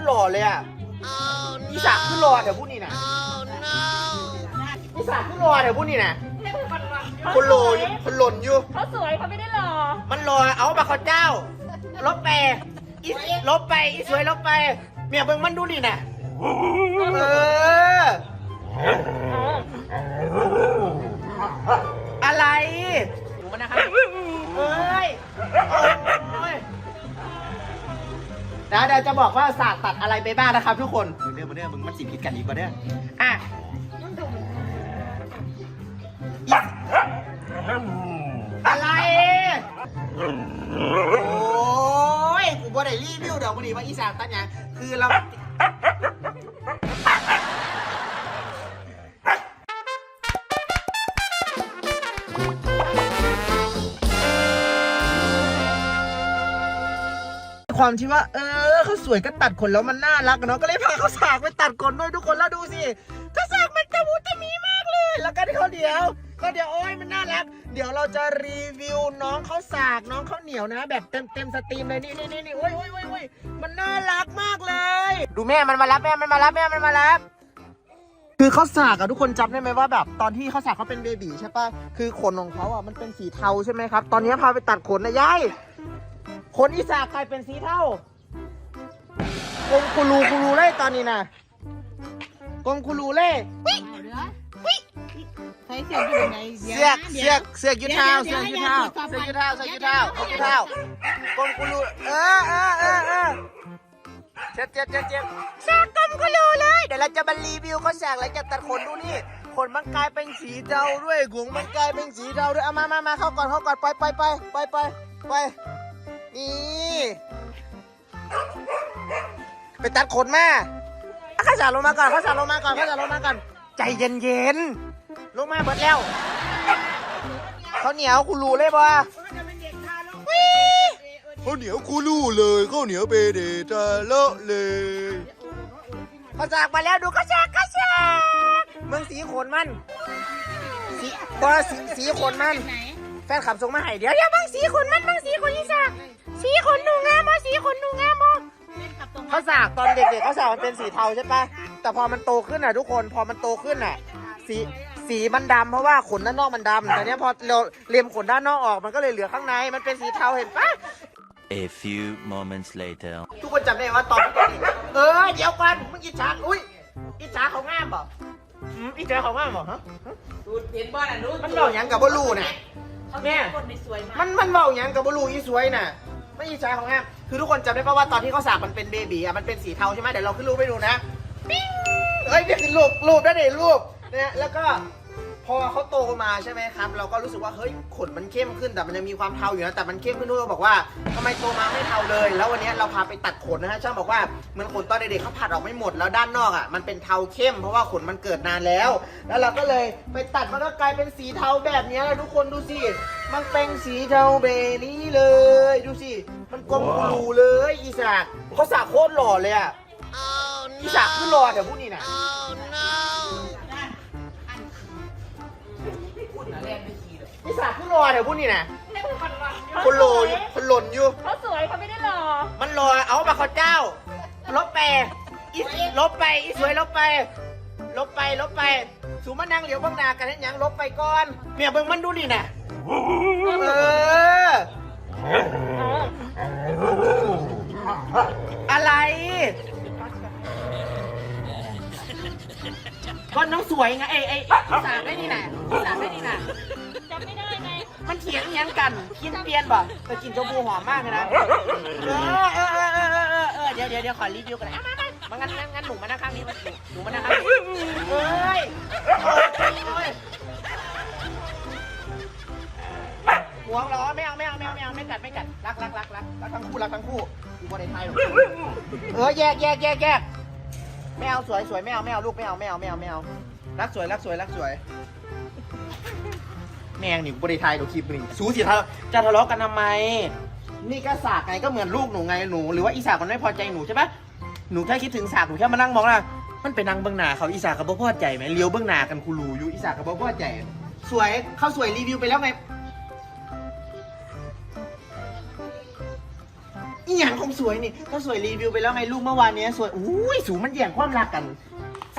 ตรหล่อเลยอะอีสากขึ้นหล่อเดี๋ยวพูดนี่นะอีสากขึ้นหล่อเดี๋ยวพูดนี่นะคนโหลอยู่คนหล่นอยู่ เขาสวยเขาไม่ได้หล่อ มันรอเอาบาข้าวเจ้า ลบไปอีลบไปอีสวยลบไป เมียเบิ่งมันดูดิน่ะเออ เดี๋ยวเดี๋ยวจะบอกว่าศาสตร์ตัดอะไรไปบ้างนะครับ ทุกคนมึงเด้อมึงเด้อมึงมันสิผิดกันอีกกว่าเด้ออะอะไร โอ้ยกูบ่ได้รีวิวดอกบุรีว่าอีสานตัดหยังคือเรา ความที่ว่าเออเขาสวยก็ตัดขนแล้วมันน่ารักเนาะก็เลยพาเขาสากไปตัดขนด้วยทุกคนแล้วดูสิเขาสากมันจะมูจะมีมากเลย แล้วก็ที่เขาเดียวก็เดี๋ยวโอ้ยมันน่ารัก เดี๋ยวเราจะรีวิวน้องเขาสากน้องเขาเหนียวนะ แบบเต็มเต็มสตรีมเลยนี่นี่นี่นี่โอ้ยโอ้ยโอ้ยโอ้ยมันน่ารักมากเลย ดูแม่มันมารับแม่มันมารับแม่มันมารับ คือเขาสากอะทุกคนจำได้ไหมว่าแบบตอนที่เขาสากเขาเป็นเบบีใช่ปะคือขนของเขาอะมันเป็นสีเทาใช่ไหมครับ ตอนนี้พาไปตัดขนนะยาย ขนอีสากกลายเป็นสีเทากงคูรูคูรูเลยตอนนี้นะกงคูรูเลยใช้เสียงอยู่ไหนเสือกเสือกเสือกอยูเท้าเสือกอยูเท้าเสือกอยูเท้าเสือกอยูเท้าเสือกอยูเท้ากงคูรูเออเออเออเออเจ็ดเจ็ดเจ็ดเจ็ดสากกงคูรูเลย เดี๋ยวเราจะมารีวิวเขาสากแล้วจะตัดขนดูนี่ขนมันกลายเป็นสีเทาด้วยขนมันกลายเป็นสีเทาด้วยเอามามามาเข้าก่อนเข้าก่อนไปไปไปไปไปไป นี่ ไปตัดขนมาอะข้าสากลงมาก่อนข้าสากลงมาก่อนข้าสากลงมาก่อน ใจเย็นเย็นๆลงมาเบิดแล้วข้าวเหนียวกูรู้เลยบ่ข้าวเหนียวคูลู่เลยข้าวเหนียวเบเดตาเลาะเลยข้าสากมาแล้วดูข้าสากข้าสากเมืองสีขนมัน สีบอสีสีขนมันไหนแฟนขับส่งมาให้เดี๋ยวเดี๋ยวบางสีขนมันบางสีขนอีสาก สีขนหนูงามบ่สีขนหนูงามบ่เล่นขับตรงเขาสากตอนเด็กๆเขาสากมันเป็นสีเทาใช่ปะแต่พอมันโตขึ้นอะทุกคนพอมันโตขึ้นอะ สีสีมันดำเพราะว่าขนด้านนอกมันดำแต่เนี้ยพอเราเลียมขนด้านนอกออกมันก็เลยเหลือข้างในมันเป็นสีเทาเห็นปะ A few moments later. ทุกคนจำได้ว่าตอนที่เด็กๆเออเดี๋ยวก่อนมึงอิจฉาอุ้ยอิจฉาเขางามบ่อืมอิจฉาเขางามบ่ฮะดูเห็นบ้านอะนู้นมันเบาหยังกับบลูน่ะแม่คนไม่สวยมากมันมันเบาหยังกับบลูอีสวยน่ะ ไม่อิจฉาของแอมคือทุกคนจำได้ปะว่าตอนที่เขาสากมันเป็นเบบีอะมันเป็นสีเทาใช่ไหมเดี๋ยวเราขึ้นรูปไปดูนะปิ้งเอ้ยนี่คือรูปรูปได้เลยรูปนะแล้วก็ อเขาโตมาใช่ไหมครับ เราก็รู้สึกว่าเฮ้ยขนมันเข้มขึ้นแต่มันยังมีความเทาอยู่นะแต่มันเข้มขึ้นด้วยบอกว่าทำไมโตมาไม่เทาเลย แล้ววันนี้เราพาไปตัดขนนะฮะช่างบอกว่าเหมือนขนตอนเด็กๆเขาผัดออกไม่หมดแล้วด้านนอกอะมันเป็นเทาเข้มเพราะว่าขนมันเกิดนานแล้ว แล้วเราก็เลยไปตัดมันก็กลายเป็นสีเทาแบบนี้นะทุกคนดูสิมันเป็นสีเทาเบนี้เลย ดูสิมันกลมกลูเลยอีสากเขาสากโคตรหล่อเลยอะอีสากคือหล่อแต่พูดนี่นะ พี่สาวผู้รอเดี๋ยวพูดนี่นะคนโหลอยู่คนหล่นอยู่ เขาสวยเขาไม่ได้หล่อมันรอเอาบาข้าวเจ้า ลบไปอีลบไปอีสวยลบไป ลบไปลบไป สูมานั่งเหลียวเบ้างหนากันเห็นหยังลบไปก่อนเมียเบิ่งมันดูนี่นะเอออะไรก็น้องสวยไงไอ้ไอ้พี่สาวได้นี่นะพี่สาวได้นี่นะจำไมันเถียงยังกัน กินเปลี่ยนบ่แต่กลินชมพูหอมมากเลยนะ เออเออเออเออเออเออเดี๋ยวเดี๋ยวเดี๋ยวขอรีวิวกันนะมามามางั้นงั้นงั้นหนูมานั่งข้างนี้มาหนูหนูมานั่งข้างนี้เฮ้ยโอ้ยโอ้ยหัวล้อไม่เอาไม่เอาไม่เอาไม่เอาไม่กัดไม่กัดรักรักรักรักรักทั้งคู่รักทั้งคู่กูบอลไทยหรอกเออแยกแยกแยกแยกไม่เอาสวยสวยไม่เอาไม่เอาลูกไม่เอาไม่เอาไม่เอาไม่เอารักสวยรักสวยรักสวย แม่งนี่บริไทยดูคลิปนี่สูสีทะจะทะเลาะกันทำไม นี่ก็สากไงก็เหมือนลูกหนูไงหนู หรือว่าอีสากมันไม่พอใจหนูใช่ปะหนูแค่คิดถึงสากหนูแค่มานั่งมองนะมันไปนั่งเบื้องหน้าเขาอีสากกับบ่พอใจไหมเลี้ยวเบื้องหน้ากันคูรูอยู่อีสากกับบ่พอใจสวยเขาสวยรีวิวไปแล้วไงอีหยังคงสวยนี่ก็สวยรีวิวไปแล้วไงลูกเมื่อวานเนี้ยสวยอุ้ยสูงมันแย่งความรักกัน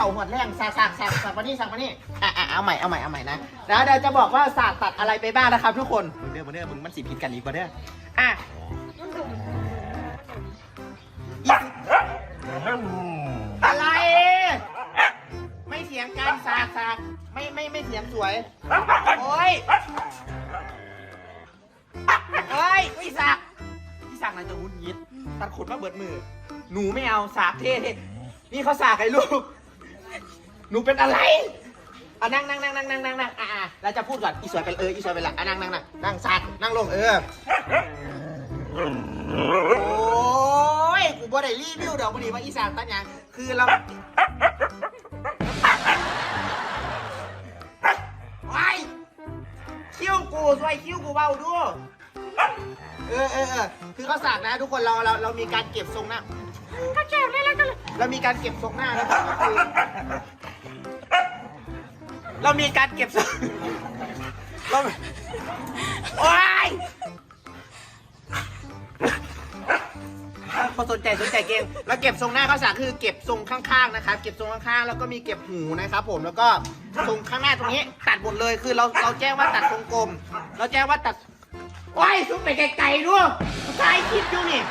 าหัวแรงสากสากสากสากมานี่สากมานี่อะอะเอาใหม่เอาใหม่เอาใหม่นะแล้วเดี๋ยวจะบอกว่าศาสตร์ตัดอะไรไปบ้างนะครับทุกคนมึงเด้อมึงเด้อมึงมันสีผิดกันอีกปะเด้ออะอีอะไร ไม่เถียงกันสากสากไม่ไม่ไม่เถียงสวยโอ้ยโอ้ยพี่สากพี่สากนายจะหุ่นยิดตัดขนมาเบิดมือ หนูไม่เอาสากเท่ๆนี่เขาสากให้ลูก หนูเป็นอะไรอะนั่งนั่งนั่งนั่งนั่งนั่งนั่งอะอะเราจะพูดก่อนอีสวยเป็นเอออีสวยเป็นละอะนั่งนั่งนั่งนั่งสากนั่งลงเออ โอ้ยกูบ่ได้รีวิวดอกมันดีว่าอีสานตั้งหยังคือเราไอ้คิ้วกูช่วยคิ้วกูเบาดูเออเออเออคือเขาสากนะทุกคนเราเราเรามีการเก็บทรงหน้า ก็แก่ได้แล้วกันเรามีการเก็บทรงหน้านะครับก็คือ เรามีการเก็บทรงเราโอ้ยพอสนใจสนใจเกมแล้วเก็บทรงหน้าข้าวสารคือเก็บทรงข้างๆนะครับเก็บทรงข้างๆแล้วก็มีเก็บหูนะครับผมแล้วก็ทรงข้างหน้าตรงนี้ ตัดหมดเลยคือเราเราแจ้งว่าตัดทรงกลม เราแจ้งว่าตัดโอ้ยซุปไปไกลๆด้วยใายคลิปอยู่นี่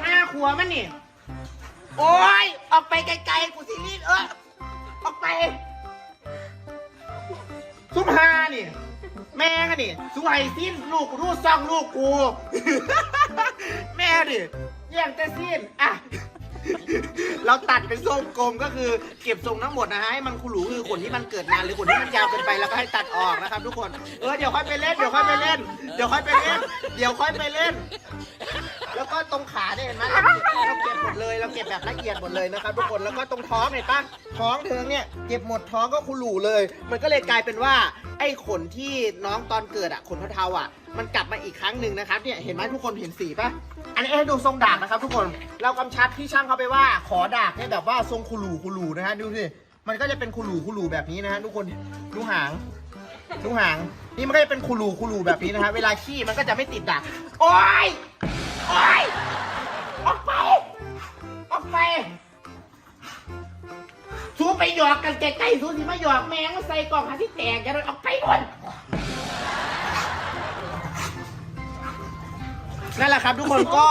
หน้าขัวมันนี่โอ้ยออกไปไกลๆกูซีรีส์เออออกไป ซุปฮานี่ แม่กันนี่สวยสิ้นลูกกูดูซ่องลูกกู แม่ดิแย่งแต่สิ้นอะ เราตัดเป็นทรงกลมก็คือเก็บทรงทั้งหมดนะฮะให้มันคุหรูคือขนที่มันเกิดนานหรือขนที่มันยาวเกินไปแล้วก็ให้ตัดออกนะครับ ทุกคน เออเดี๋ยวค่อยไปเล่นเดี๋ยวค่อยไปเล่น เดี๋ยวค่อยไปเล่น เดี๋ยวค่อยไปเล่น แล้วก็ตรงขาเนี่ยเห็นไหม เราเก็บหมดเลยเราเก็บแบบละเอียดหมดเลยนะครับทุกคนแล้วก็ตรงท้องเห็นปะท้องเธอเนี่ยเก็บหมดท้องก็คุหรูเลย มันก็เลยกลายเป็นว่าไอ้ขนที่น้องตอนเกิดอะขนเทาๆอะมันกลับมาอีกครั้งหนึ่งนะครับเนี่ยเห็นไหมทุกคนเห็นสีปะอันนี้ให้ดูทรงดาบนะครับ ทุกคนเรากำชับที่ช่างเขาไปว่าขอดาบให้แบบว่าทรงคุหรูคุหรูนะฮะดูสิมันก็จะเป็นคุหรูคุหรูแบบนี้นะฮะทุกคนดูหางดูหาง นี่มันก็จะเป็นคุหรูคุหรูแบบนี้นะฮะเวลาขี้มันก็จะไม่ติดดาบโอ๊ยโอ๊ยออกไป ไปสูไปหยอกกันไกลๆสูสิมาหยอกแมงมาใส่กล่องหาที่แตกอย่าเลยออกไปก่อนนั่นแหละครับทุกคนก็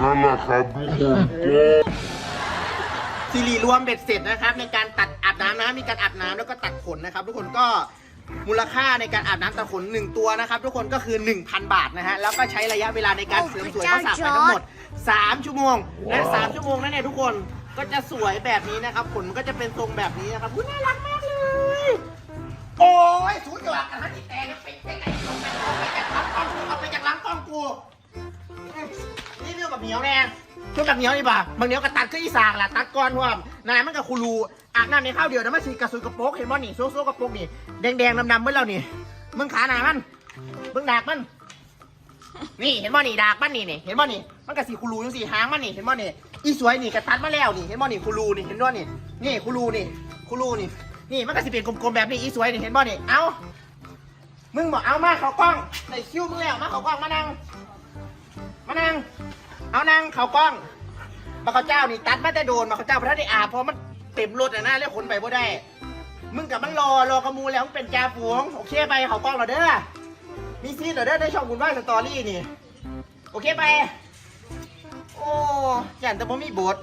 นั่นแหละครับทุกคนก็ซีรีส์รวมเบ็ดเสร็จนะครับ ในการตัดอาบน้ำนะมีการอาบน้ำแล้วก็ตัดขนนะครับ ทุกคนก็ มูลค่าในการอาบน้ำตัดขนหนึ่งตัวนะครับ ทุกคนก็คือ 1,000 บาทนะฮะแล้วก็ใช้ระยะเวลาในการเสริมสวยข้าวสารไปทั้งหมด 3 ชั่วโมงและ3ชั่วโมงนั้นเนี่ยทุกคนก็จะสวยแบบนี้นะครับขนมันก็จะเป็นทรงแบบนี้นะครับอุ๊ยน่ารักมากเลย โอ้ยสูดหยอกกันฮะที่แตกไปไปไหนเอาไปเอาไปจากหลังกล้องเอาไปจากหลังกล้องกูนี่เรื่องกับเหนียวแน่เรื่องกับเหนียวนี่ป่ะบางเหนียวก็ตัดขึ้นอีสากล่ะตัดก้อนว่านายมันกับคูรู อาบน้ำในข้าวเดียวนะมันสีกระสุนกระโปกเห็นบ่นี่โซ่โซ่กระโปกนี่แดงแดำๆเมื่อแล้วนี่มึงขาหนามันมึงดากมัน นี่เห็นบ่นี่ดากมันนี่นี่เห็นบ่นี่มันกับสีคูรูยังสีหางมันนี่เห็นบ่นี่อีสวยนี่กระตัดมาแล้วนี่เห็นบ่นี่คูรูนี่เห็นบ่นี่นี่คูรูนี่คูรูนี่ นี่มันก็สิเป็นกลมๆแบบนี้อีสวยนี่เห็นบ่นี่เอามึงบอกเอามาเขากล้องใส่คิ้วมึงแล้วมาเขากล้องมานั่งมานั่งเอานั่งเขากล้องมาเขาเจ้านี่ตัดมาแต่โดนมาเขาเจ้าพระได้อาเพราะมัน เต็มรถอะนะแล้วขนไปบ่ได้ มึงกับมันรอรอกระมูแล้วมึงเป็นจ่าฝูงโอเคไปเขากล้องเราเด้อมีซีนเรอเด้อได้ช่องคุณว่าสตอรี่นี่ โอเคไป โอ้ยันแต่ผมมีบท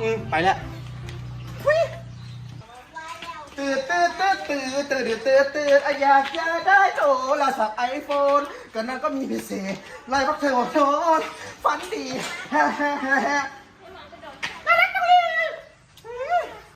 อืมไปแล้วตื่นตื่นตื่นตื่นตื่นตื่นตื่นอะอยากจะได้โทรศัพท์ไอโฟนก็นั่นก็มีพิเศษไล่พักเธอบอกโทนฝันดีฮ่าฮ่าฮ่า